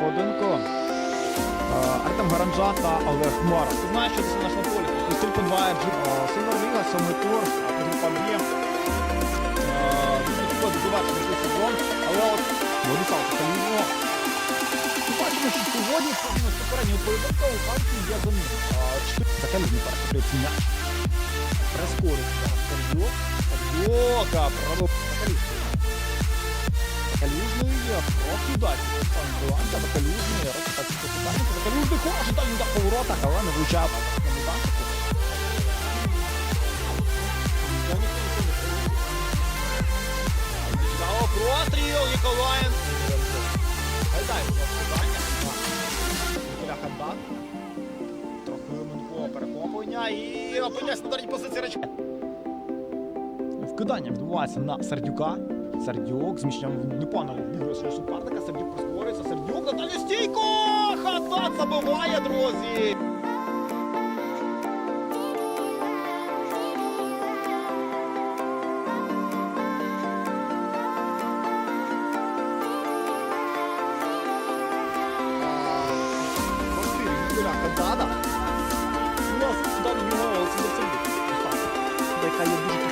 поєдинку. Е, Артем Гаранжа та Олег Хмара. Ти знаєш, що це наш на полі. Тобто тільки два джип. Сильвер Ліга, сьомий тур, група Б'є. Дуже завершений цей сезон, але от Владислав Каліно. Ми бачимо, що сьогодні з попереднього поєдинку у Харкові є замін. Таке людні перехоплюють м'яч. Прискориться. Сердюк. Сердюк. Пробив. Закалюжний трохи далі. Там Біланка, Закалюжний, розкатається по супернику. Закалюжний хороший дальній удар по воротах, але не влучає по майданчику. Цікаво, простріл, Ніколаєн. Гайдай, будь ласка, питання. Ніколя Хандан. Трохи Минко перехоплення і опиняється на ударній позиції речі. Вкидання відбувається на Сердюка. Сердюк зміщенням непогано відігрує свого суперника. Сердюк прискорюється. Сердюк на дальню стійку! Хатан забиває, друзі! Ніколя У нас сюди на нього Олександр Сердюк. Яка є дуже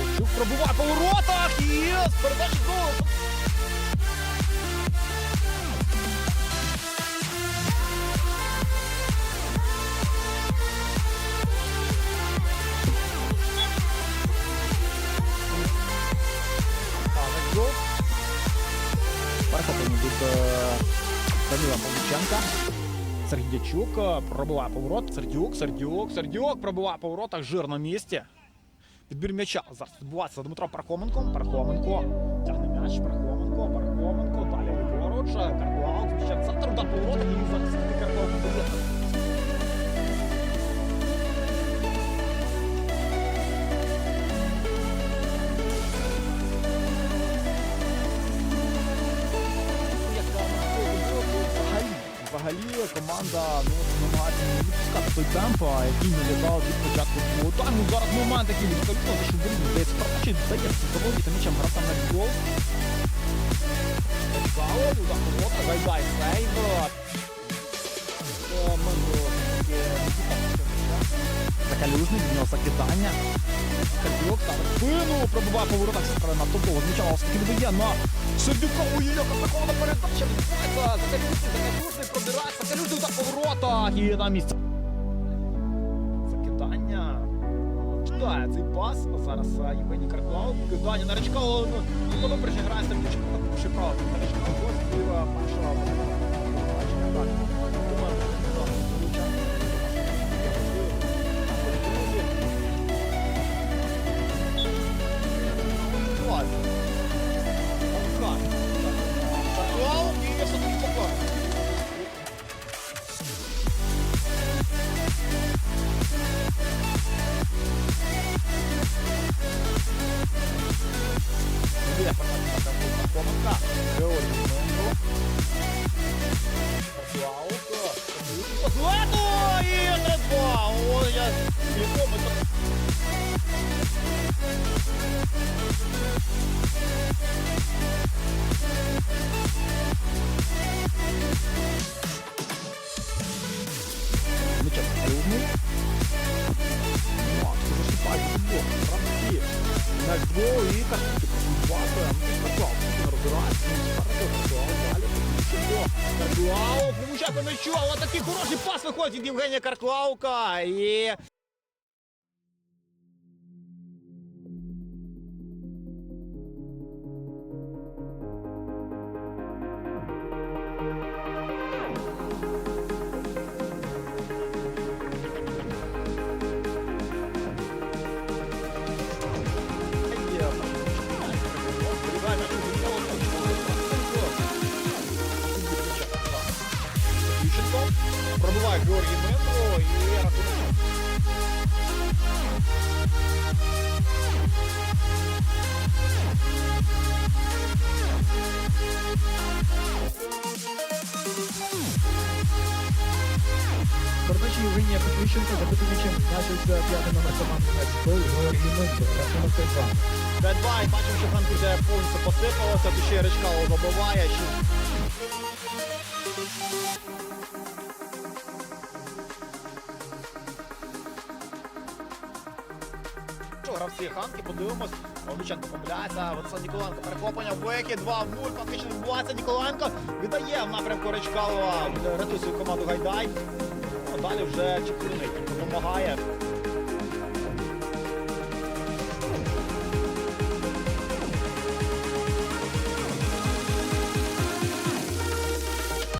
Лячук пробуває по воротах і передачі знову. Перехоплення від е, Данила Павлюченка. Сердячук е, пробиває поворот. Сердюк, Сердюк, Сердюк пробиває по воротах. Жир на місці. Відбір м'яча. Зараз відбувається Дмитро Пархоменко. Пархоменко. Тягне м'яч. Пархоменко. Пархоменко. Далі. Карплаук. Зміщає в центр. Удар по воротах. І захисник Карплаук. Взагалі, команда ну, намагається не той темп, а який не літав від початку другого тайму. Зараз момент, який відкалював, що він здається, передачі здається, заводити м'ячем грати на гол. Цікаво, удар поворота, гайдай сейв. Таки, Закалюжний, від нього закидання. Сердюк ставить спину, пробиває по воротах справи на топового звичайно, оскільки не дає на Сердюка. Ой-ой-ой, атакована передача відбувається. Закалюжний, закалюжний пробирається. Закалюжний удар по воротах і на місці. Закидання. Читає цей пас. А зараз а, Євгеній Карклау. Кидання на Речка. Ну, ну, добре, що грає Сердючка. Так, право. На Ось, першого. Бачення, так. На комната? Георгий Мендо. Поклал. Чого? Карплау получає по м'ячу, але такий хороший пас виходить від Євгенія Карклаука. І Євгенія Петрищенко, забити м'ячем значився п'ятий номер команди Нацькол, Георгій Мендо, рахунок 5-2. 5-2, і бачимо, що Франк вже повністю посипалося, тут ще Речкало забиває. Що, Гравці Ханки, подивимось. Лученко помиляється, Владислав Ніколенко перехоплення, вихід, 2 в 0, фактично відбувається Ніколенко. Віддає в напрямку Речкалова, рятує свою команду Гайдай. Далі вже Чепурний допомагає.